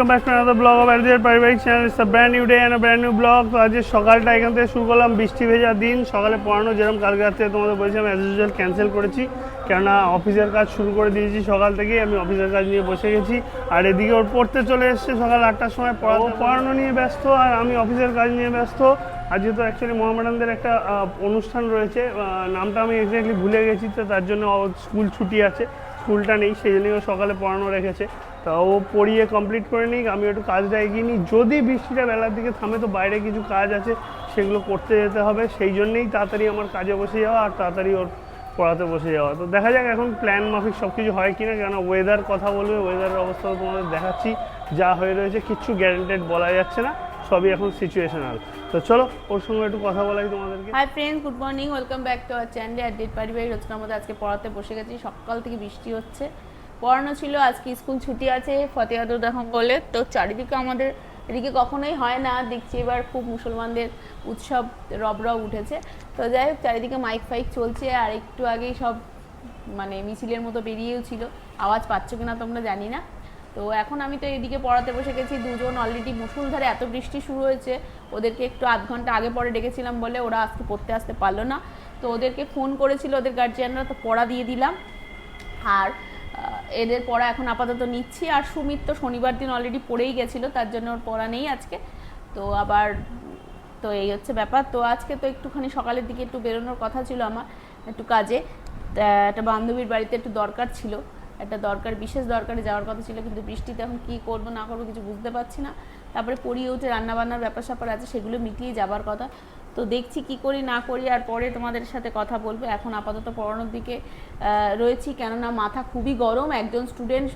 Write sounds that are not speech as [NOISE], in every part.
Welcome back to another blog of adhere পারিবারিক channel it's a brand new day and brand new blog তো আজকে সকালটা এখান থেকে শুরু করলাম বৃষ্টি ভেজা দিন। সকালে পড়ানো যেরকম কালকে রাত্রে তোমাদের বলছিলাম অ্যাজ ইউজুয়াল ক্যান্সেল করেছি। কেননা অফিসের কাজ শুরু করে দিয়েছি সকাল থেকেই আমি অফিসের কাজ নিয়ে বসে গেছি। আর এদিকে ওর পড়তে চলে এসছে সকাল আটটার সময় পড়ানো পড়ানো নিয়ে ব্যস্ত আর আমি অফিসের কাজ নিয়ে ব্যস্ত। আজকে তো অ্যাকচুয়ালি মোহামেডানদের একটা অনুষ্ঠান রয়েছে নামটা আমি এক্স্যাক্টলি ভুলে গেছি তো তার জন্য স্কুল ছুটি আছে। স্কুলটা নেই সেই জন্যই ও সকালে পড়ানো রেখেছে। তা ও পড়িয়ে কমপ্লিট করে নিক, আমি একটু কাজটা এগিয়ে নিই। যদি বৃষ্টিটা বেলার দিকে থামে, তো বাইরে কিছু কাজ আছে, সেগুলো করতে যেতে হবে। সেই জন্যেই তাড়াতাড়ি আমার কাজে বসে যাওয়া আর তাড়াতাড়ি ওর পড়াতে বসে যাওয়া। তো দেখা যাক এখন প্ল্যান মাফিক সব কিছু হয় কিনা কেন ওয়েদার কথা বলবে ওয়েদারের অবস্থা তোমাদের দেখাচ্ছি। যা হয়ে রয়েছে কিচ্ছু গ্যারেন্টেড বলা যাচ্ছে না, সবই এখন সিচুয়েশনাল তো চলো, ওর সঙ্গে একটু কথা বলাই তোমাদেরকে। Hi friends good morning welcome back to our channel পারিবারিক মধ্যে আজকে পড়াতে বসে গেছি। সকাল থেকে বৃষ্টি হচ্ছে। পড়ানো ছিল, আজকে স্কুল ছুটি আছে, ফতেহাদুর দেখুন বলে। তো চারিদিকে আমাদের, এদিকে কখনোই হয় না, দেখছি এবার খুব মুসলমানদের উৎসব রবরব উঠেছে। তো যাই হোক, চারিদিকে মাইক ফাইক চলছে, আর একটু আগেই সব মানে মিছিলের মতো বেরিয়েও ছিল। আওয়াজ পাচ্ছ কিনা তোমরা জানি না। তো এখন আমি তো এদিকে পড়াতে বসে গেছি, দুজন অলরেডি মুসুলধারে এত বৃষ্টি শুরু হয়েছে, ওদেরকে একটু আধ ঘণ্টা আগে পরে ডেকেছিলাম বলে, ওরা আজকে পড়তে আসতে পারল না। তো ওদেরকে ফোন করেছিল, ওদের গার্জিয়ানরা তো পড়া দিয়ে দিলাম। আর এদের পড়া এখন আপাতত নিচ্ছি। আর সুমিত তো শনিবার দিন অলরেডি পড়েই গেছিল, তার জন্য ওর পড়া নেই আজকে। তো আবার, তো এই হচ্ছে ব্যাপার। তো আজকে তো একটুখানি সকালের দিকে একটু বেরোনোর কথা ছিল আমার একটু কাজে। একটা বান্ধবীর বাড়িতে একটু দরকার ছিল। একটা দরকার, বিশেষ দরকারে যাওয়ার কথা ছিল, কিন্তু বৃষ্টিতে এখন কী করব, না করব কিছু বুঝতে পারছি না। তারপরে পড়িয়ে উঠে রান্নাবান্নার ব্যাপার স্যাপার আছে, সেগুলো মিটিয়ে যাবার কথা। তো দেখছি কি করি, না করি, আর পরে তোমাদের সাথে কথা বলব। এখন আপাতত পড়ানোর দিকে রয়েছি, কেননা মাথা খুবই গরম। একজন স্টুডেন্ট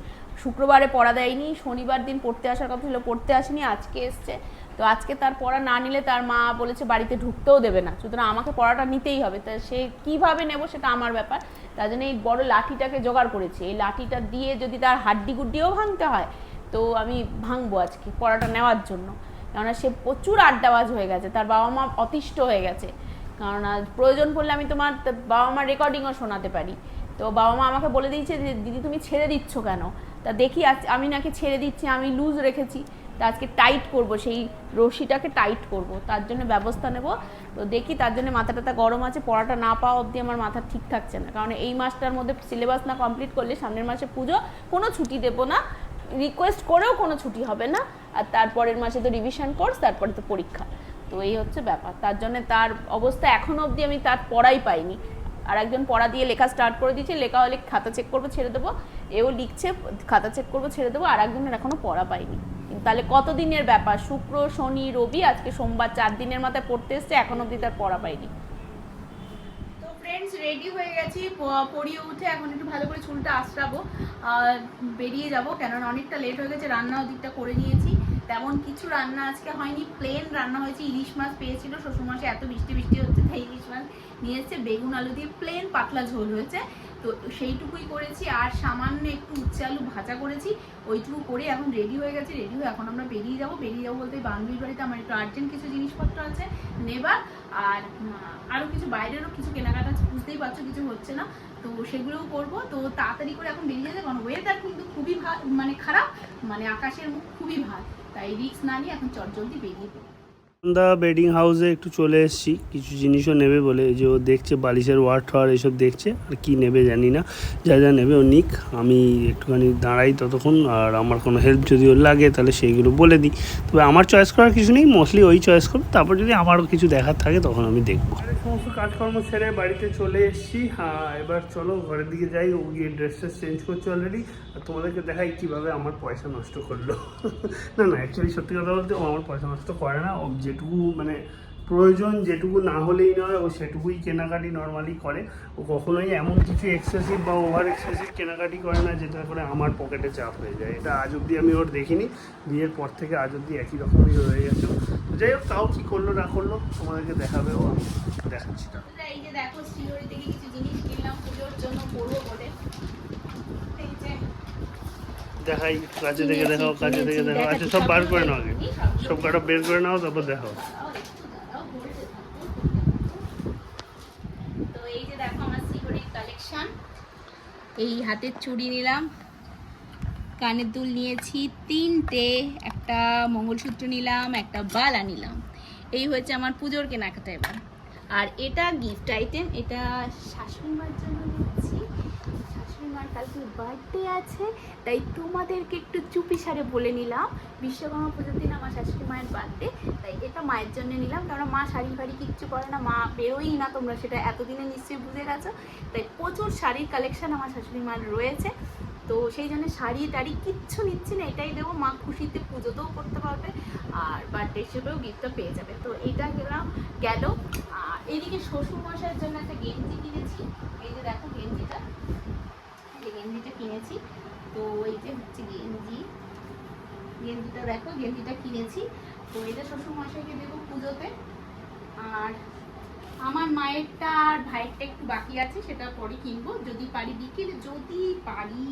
শুক্রবারে পড়া দেয়নি, শনিবার দিন পড়তে আসার কথা ছিল, পড়তে আসেনি, আজকে এসছে। তো আজকে তার পড়া না নিলে তার মা বলেছে বাড়িতে ঢুকতেও দেবে না। সুতরাং আমাকে পড়াটা নিতেই হবে। তা সে কীভাবে নেব সেটা আমার ব্যাপার। তার জন্য এই বড় লাঠিটাকে জোগাড় করেছি। এই লাঠিটা দিয়ে যদি তার হাড্ডি গুড্ডিও ভাঙতে হয়, তো আমি ভাঙবো আজকে পড়াটা নেওয়ার জন্য। কেননা সে প্রচুর আড্ডাবাজ হয়ে গেছে, তার বাবা মা অতিষ্ঠ হয়ে গেছে। কেননা প্রয়োজন পড়লে আমি তোমার বাবা মার রেকর্ডিংও শোনাতে পারি। তো বাবা মা আমাকে বলে দিয়েছে যে, দিদি, তুমি ছেড়ে দিচ্ছ কেন? তা দেখি আজ আমি নাকি ছেড়ে দিচ্ছি, আমি লুজ রেখেছি। তা আজকে টাইট করব, সেই রশিটাকে টাইট করব, তার জন্য ব্যবস্থা নেব। তো দেখি তার জন্য মাথা টাথা গরম আছে, পড়াটা না পাওয়া অবধি আমার মাথা ঠিক থাকছে না। কারণ এই মাসটার মধ্যে সিলেবাস না কমপ্লিট করলে সামনের মাসে পুজো কোনো ছুটি দেবো না। রিকোয়েস্ট করেও কোনো ছুটি হবে না। আর তারপরের মাসে তো রিভিশন কোর্স তারপরে তো পরীক্ষা। তো এই হচ্ছে ব্যাপার। তার জন্য তার অবস্থা এখনও অবধি আমি তার পড়াই পাইনি। আর একজন পড়া দিয়ে লেখা স্টার্ট করে দিয়েছে, লেখা হলে খাতা চেক করব, ছেড়ে দেবো। এও লিখছে, খাতা চেক করব, ছেড়ে দেবো আর একজনের এখনও পড়া পাইনি। তাহলে কত দিনের ব্যাপার? শুক্র, শনি, রবি, আজকে সোমবার চার দিনের মাথায় পড়তে এসছে, এখন অবধি তার পড়া পাইনি। তো ফ্রেন্ডস রেডি হয়ে গেছি পড়িয়ে উঠে এখন একটু ভালো করে চুলটা আশ্রাবো বেরিয়ে যাব। কেননা অনেকটা লেট হয়ে গেছে রান্না ওদিকটা করে নিয়েছি। তেমন কিছু রান্না আজকে হয়নি। প্লেন রান্না হয়েছে, ইলিশ মাছ পেয়েছিল শ্বশুর মাসে এত বৃষ্টি বৃষ্টি হচ্ছে তাই ইলিশ মাছ নিয়ে এসেছে, বেগুন আলু দিয়ে প্লেন পাতলা ঝোল হয়েছে। তো সেইটুকুই করেছি, আর সামান্য একটু উচ্ছে আলু ভাজা করেছি, ওইটুকু করে এখন রেডি হয়ে গেছে রেডি হয়ে এখন আমরা বেরিয়ে যাব। বেরিয়ে যাব বলতে বান্ধবীর বাড়িতে আমার একটু আর্জেন্ট কিছু জিনিসপত্র আছে নেবার, আর আরও কিছু বাইরেরও কিছু কেনাকাটা আছে, বুঝতেই পারছ কিছু হচ্ছে না। তো সেগুলোও করব, তো তাড়াতাড়ি করে এখন বেরিয়ে যাবে কারণ ওয়েদার কিন্তু খুবই মানে খারাপ মানে আকাশের মুখ খুবই ভার। তাই রিস্ক না নিয়ে এখন চটজলদি বেরিয়ে পড়ি। দা বেডিং হাউসে একটু চলে এসেছি। কিছু জিনিসও নেবে বলে যে ও দেখছে, বালিশের ওয়ার ঠার এসব দেখছে। আর কি নেবে জানি না। যা যা নেবে ও নিক। আমি একটুখানি দাঁড়াই ততক্ষণ, আর আমার কোনো হেল্প যদি ওর লাগে তাহলে সেইগুলো বলে দিই। তবে আমার চয়েস করার কিছু নেই মোস্টলি ওই চয়েস করবে। তারপর যদি আমারও কিছু দেখার থাকে তখন আমি দেখব। সমস্ত কাজকর্ম ছেড়ে বাড়িতে চলে এসেছি। হ্যাঁ এবার চলো ঘরের দিকে যাই। ও গিয়ে ড্রেস চেঞ্জ করছে অলরেডি আর তোমাদেরকে দেখাই কীভাবে আমার পয়সা নষ্ট করল। [LAUGHS] না না অ্যাকচুয়ালি সত্যি কথা বলতে ও আমার পয়সা নষ্ট করে না। ও যেটুকু মানে প্রয়োজন, যেটুকু না হলেই নয়, ও সেটুকুই কেনাকাটি নর্মালি করে। ও কখনোই এমন কিছু এক্সেসিভ বা ওভার এক্সেসিভ কেনাকাটি করে না, যেটা করে আমার পকেটে চাপ হয়ে যায়। এটা আজ অব্দি আমি ওর দেখিনি। বিয়ের পর থেকে আজ অব্দি একই রকমই রয়ে গেছে। যাই হোক, তাও কী করল, না করল, তোমাদেরকে দেখাবে ও। দেখাচ্ছি না দেখো দেখাই কাছে থেকে দেখাও কাছে থেকে দেখাও। আচ্ছা সব বার করে নাও আগে। সব কটা বের করে নাও, তারপর দেখাও। এই হাতের চুড়ি নিলাম। কানের দুল নিয়েছি তিনটে, একটা মঙ্গলসূত্র নিলাম, একটা বালা নিলাম। এই হচ্ছে আমার পুজোর কেনাকাটা এবার। আর এটা গিফট আইটেম এটা শাশুড়ি জন্য নিচ্ছি শাশুড়ি মার কালকে বার্থডে আছে, তাই তোমাদেরকে একটু চুপি সারে বলে নিলাম। বিশ্বকর্মা পুজোর দিন আমার শাশুড়ি মায়ের বার্থডে তাই এটা মায়ের জন্য নিলাম। কারণ মা শাড়ি ফাড়ি কিচ্ছু করে না, মা বেরোই না, তোমরা সেটা এতদিনে নিশ্চয়ই বুঝে গেছো। তাই প্রচুর শাড়ির কালেকশন আমার শাশুড়ি মার রয়েছে। তো সেই জন্য শাড়ি টাড়ি কিচ্ছু নিচ্ছি না, এটাই দেবো। মা খুশিতে পুজোতেও করতে পারবে, আর বার্থডে হিসেবেও গিফটটা পেয়ে যাবে। তো এটা গেলাম, গেল। এদিকে শ্বশুর মশাইয়ের জন্য একটা গেঞ্জি কিনেছি। এই যে দেখো গেঞ্জিটা। গেঞ্জিটা কিনেছি। তো এই যে হচ্ছে গেঞ্জি। গেঞ্জিটা দেখো, গেঞ্জিটা কিনেছি। তো এটা শ্বশুর মশাইকে দেবো পুজোতে। আর আমার মায়েরটা আর ভাইয়েরটা একটু বাকি আছে, সেটা পরে কিনবো। যদি পারি বিকেলে, যদি পারি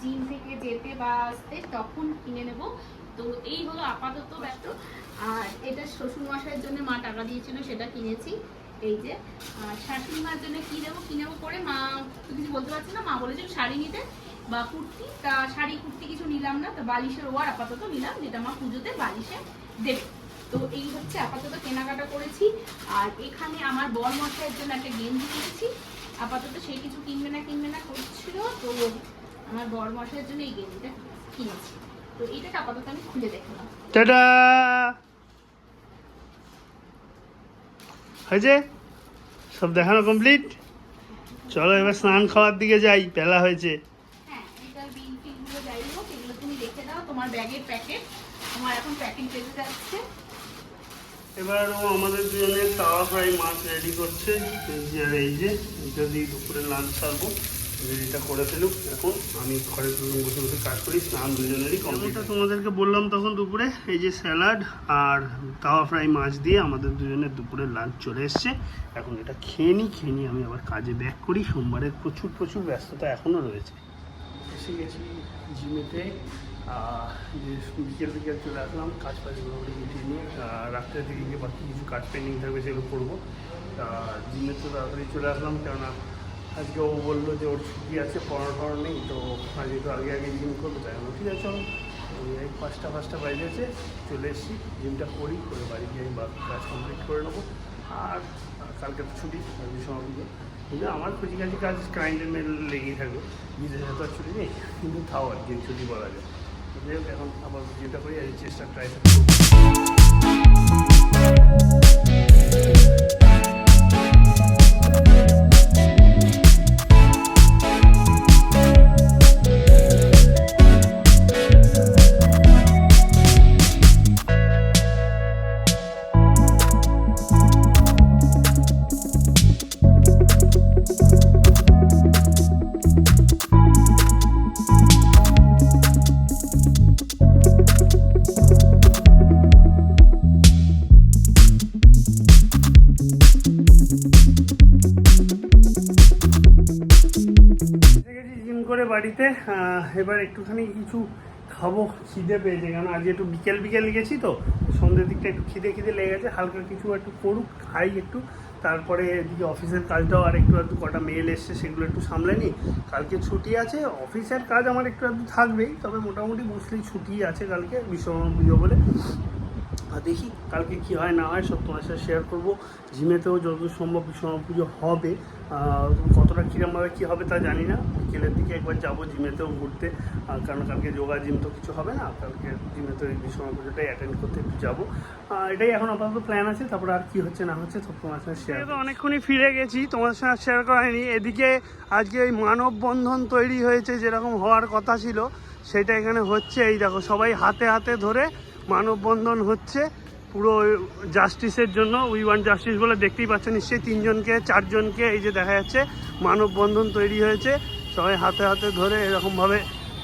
জিম থেকে যেতে বা আসতে, তখন কিনে নেব। তো এই হলো আপাতত ব্যস্ত আর এটা শ্বশুর মশাইয়ের জন্য মা টাকা দিয়েছিল, সেটা কিনেছি। এই যে শাশুড়ি মার জন্য কি নেব কি নেব করে মা তো কিছু বলতে পারছে না। মা বলেছিল শাড়ি নিতে বা কুর্তি। তা শাড়ি, কুর্তি কিছু নিলাম না, তো বালিশের ওয়ার আপাতত নিলাম, যেটা মা পুজোতে বালিশে দেবে। তো এই হচ্ছে আপাতত কেনাকাটা করেছি। আর এখানে আমার বর মশাইয়ের জন্য একটা গেঞ্জি কিনেছি। আপাতত সে কিছু কিনবে না কিনবে না করছিল। তো আমার বর মশাইয়ের জন্য এই গেঞ্জিটা কিনেছি। তো এইটাকে আপাতত আমি খুলে দেখলাম টাটা! হয়েছে সব দেখানো কমপ্লিট চলো এবার স্নান খাওয়ার দিকে যাই পেলা হয়েছে। হ্যাঁ এবার ও আমাদের দুজনের তাওয়া ফ্রাই মাছ রেডি করছে এই যে আর এই যে এটা দিয়ে দুপুরে লাঞ্চ সারবো। রেডিটা করে ফেলুক। এখন আমি ঘরে দুজন বসে বসে কাজ করি স্নান দুজনেরই কমপ্লিট তোমাদেরকে বললাম তখন দুপুরে এই যে স্যালাড আর তাওয়া ফ্রাই মাছ দিয়ে আমাদের দুজনের দুপুরে লাঞ্চ চলে এসছে। এখন এটা খেয়ে নিই খেয়ে নিয়ে আমি আবার কাজে ব্যাক করি। সোমবারের প্রচুর প্রচুর ব্যস্ততা এখনও রয়েছে। এসে গেছি জিমেতে যে বিকেল বিকেল চলে আসলাম কাজ ফাজগুলো মিটিয়ে নিয়ে রাত্রের দিকে গিয়ে বাকি কিছু কাজ পেন্ডিং থাকবে সেগুলো করব। তা জিমে তো তাড়াতাড়ি চলে আসলাম কেননা আজকে ও বলল যে ওর ছুটি আছে পড়ানো টড়া নেই তো আজকে তো আগে আগে জিম করব তাই আমি ঠিক আছে ওই এই পাঁচটা পাঁচটা বাজেছে চলে এসেছি জিমটা করি করে বাড়ি গিয়ে আমি কাজ কমপ্লিট করে নেব। আর কালকে তো ছুটি সময় কিন্তু আমার খুঁজি কাছি কাজ ক্লায়েন্টের মেল লেগেই থাকবে বিদেশে তো আর ছুটি নেই কিন্তু তাও আর কি ছুটি বলা যায়। যাই হোক, এখন আবার যেটা করি আর চেষ্টা ট্রাই করব বাড়িতে এবার একটুখানি কিছু খাব, খিদে পেয়েছে কারণ আজকে একটু বিকেল বিকেল গেছি তো, সন্ধ্যের দিকটা একটু খিদে খিদে লেগে গেছে, হালকা কিছু একটু করুক, খাই একটু, তারপরে এদিকে অফিসের কাজটাও আর একটু একটু কটা মেল এসছে, সেগুলো একটু সামলে নিই, কালকে ছুটি আছে, অফিসের কাজ আমার একটু একটু থাকবেই, তবে মোটামুটি মোস্টলি ছুটি আছে কালকে, বিশ্বকর্মা পুজো বলে আর দেখি কালকে কি হয় না হয় সব তোমার সাথে শেয়ার করব। জিমেতেও যতদূর সম্ভব বিশ্বকর্মা পুজো হবে। কতটা কীরমভাবে কী হবে তা জানি না। বিকেলের দিকে একবার যাব জিমেতেও ঘুরতে। কারণ কালকে যোগা জিম তো কিছু হবে না। কালকে জিমেতে ওই বিশ্বকর্মা পুজোটাই অ্যাটেন্ড করতে একটু যাব। এটাই এখন আপাতত প্ল্যান আছে। তারপরে আর কি হচ্ছে না হচ্ছে সব তোমার সাথে শেয়ার তো অনেকক্ষণই ফিরে গেছি। তোমার সাথে শেয়ার করা হয়নি। এদিকে আজকে ওই মানববন্ধন তৈরি হয়েছে যেরকম হওয়ার কথা ছিল সেটা এখানে হচ্ছে এই দেখো সবাই হাতে হাতে ধরে মানববন্ধন হচ্ছে পুরো জাস্টিসের জন্য উই ওয়ান জাস্টিস বলে দেখতেই পাচ্ছেন নিশ্চয়ই তিনজনকে, চারজনকে এই যে দেখা যাচ্ছে মানববন্ধন তৈরি হয়েছে। সবাই হাতে হাতে ধরে এরকমভাবে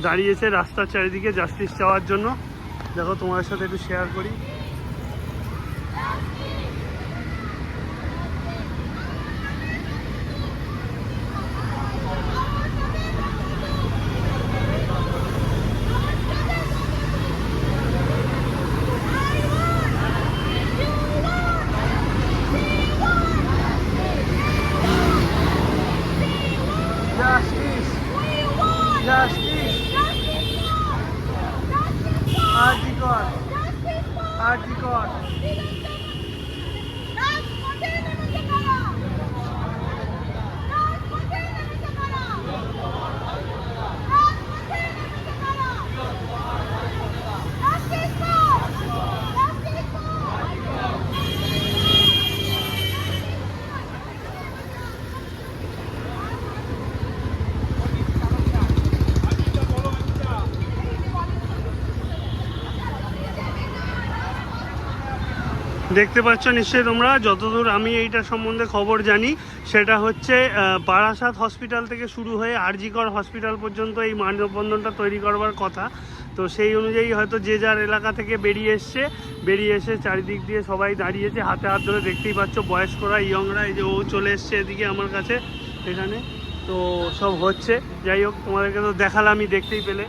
দাঁড়িয়েছে রাস্তার চারিদিকে জাস্টিস চাওয়ার জন্য। দেখো তোমার সাথে একটু শেয়ার করি জাস্টিস জাস্টিস আরজিকর আরজিকর দেখতে পাচ্ছ নিশ্চয়ই তোমরা। যতদূর আমি এইটা সম্বন্ধে খবর জানি, সেটা হচ্ছে বারাসাত হসপিটাল থেকে শুরু হয়ে আরজিকর হসপিটাল পর্যন্ত এই মানববন্ধনটা তৈরি করবার কথা। তো সেই অনুযায়ী হয়তো যে যার এলাকা থেকে বেরিয়ে এসছে, বেরিয়ে এসে চারিদিক দিয়ে সবাই দাঁড়িয়েছে, হাতে হাত ধরে দেখতেই পাচ্ছ বয়স্করা, ইয়ংরা, এই যে ও চলে এসছে এদিকে আমার কাছে, এখানে। তো সব হচ্ছে। যাই হোক, তোমাদেরকে তো দেখালামই দেখতেই পেলে।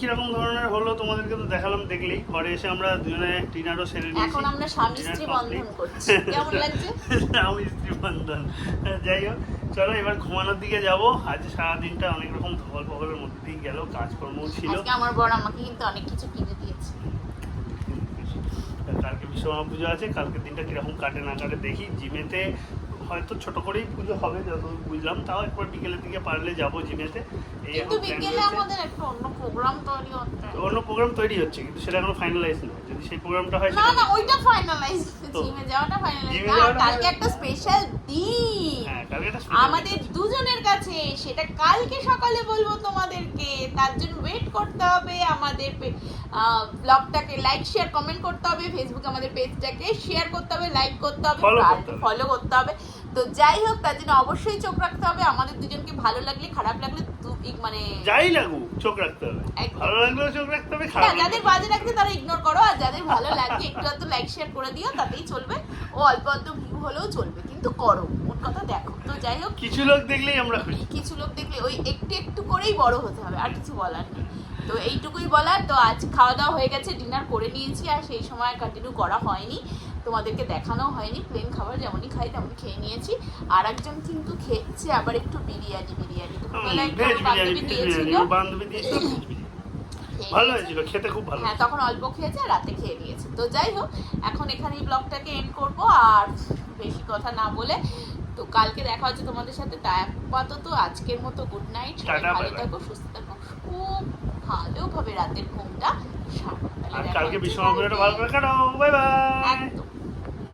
কীরকম ধরনের হলো তোমাদেরকে তো দেখালাম দেখলেই ঘরে এসে আমরা দুজনে ডিনারও সেরে নিয়েছি। এখন আমরা স্বামী স্ত্রী বন্ধন করছি। কেমন লাগছে? [LAUGHS] স্বামী স্ত্রী বন্ধন। যাই হোক চলো এবার ঘুমানোর দিকে যাব। আজ সারাদিনটা অনেক রকম ধকল পকলের মধ্যে দিয়ে গেল কাজকর্ম ছিল। আজকে আমার বড় আমাকে কিন্তু অনেক কিছু কিনে দিয়েছে। কালকে বিশ্বকর্মা পুজো আছে কালকে দিনটা কীরকম কাটে না কাটে দেখি। জিমেতে হয়তো ছোট করেই পুজো হবে যত বুঝলাম। তাও একবার বিকেলের দিকে পারলে যাব জিমেতে অন্য প্রোগ্রাম তৈরি হচ্ছে। কিন্তু সেটা এখনও ফাইনালাইজ যদি সেই প্রোগ্রামটা হয় না না ওইটা ফাইনালাইজ জিমে [LAUGHS] যাওয়াটা ফাইনালাইজ যাওয়াটা কালকে একটা স্পেশাল দিন। হ্যাঁ আমাদের দুজনের কাছে সেটা কালকে সকালে বলব তোমাদেরকে। তার জন্য ওয়েট করতে হবে আমাদের ব্লগটাকে লাইক শেয়ার কমেন্ট করতে হবে। ফেসবুকে আমাদের পেজটাকে শেয়ার করতে হবে লাইক করতে হবে। ফলো করতে হবে। তো যাই হোক তার জন্য অবশ্যই চোখ রাখতে হবে। আমাদের দুজনকে ভালো লাগলে খারাপ লাগলে মানে যাই লাগুক চোখ রাখতে হবে। ভালো লাগলেও চোখ রাখতে হবে খারাপ যাদের বাজে লাগছে তারা ইগনোর করো আর যাদের ভালো লাগছে একটু একটু লাইক শেয়ার করে দিও তাতেই চলবে। ও অল্প অল্প ভিউ হলেও চলবে কিন্তু করো মোট কথা দেখো। তো যাই হোক কিছু লোক দেখলেই আমরা খুশি। কিছু লোক দেখলে ওই একটু একটু করেই বড় হতে হবে আর কিছু বলার নেই। তো এইটুকুই বলার তো আজ খাওয়া দাওয়া হয়ে গেছে ডিনার করে নিয়েছি আর সেই সময় কন্টিনিউ করা হয়নি। তোমাদেরকে দেখানো হয়নি প্লেন খাবার যেমনই খাই তেমন খেয়ে নিয়েছি। আর একজন কিন্তু খেয়েছে আবার একটু বিরিয়ানি বিরিয়ানি। বান্ধবী দিয়েছিল। ভালো হয়েছিল খেতে খুব ভালো হ্যাঁ তখন অল্প খেয়েছে আর রাতে খেয়ে নিয়েছে। তো যাই হোক এখন এখানেই ব্লগটাকে এন্ড করব। আর বেশি কথা না বলে তো কালকে দেখা হচ্ছে তোমাদের সাথে। তা আপাতত আজকের মতো গুড নাইট ভালো. থাকো সুস্থ থাকো। খুব ভালোভাবে রাতের ঘুমটা আর কালকে বিশ্বকর্মা ভালো করে কাটাও বাই বাই একদম।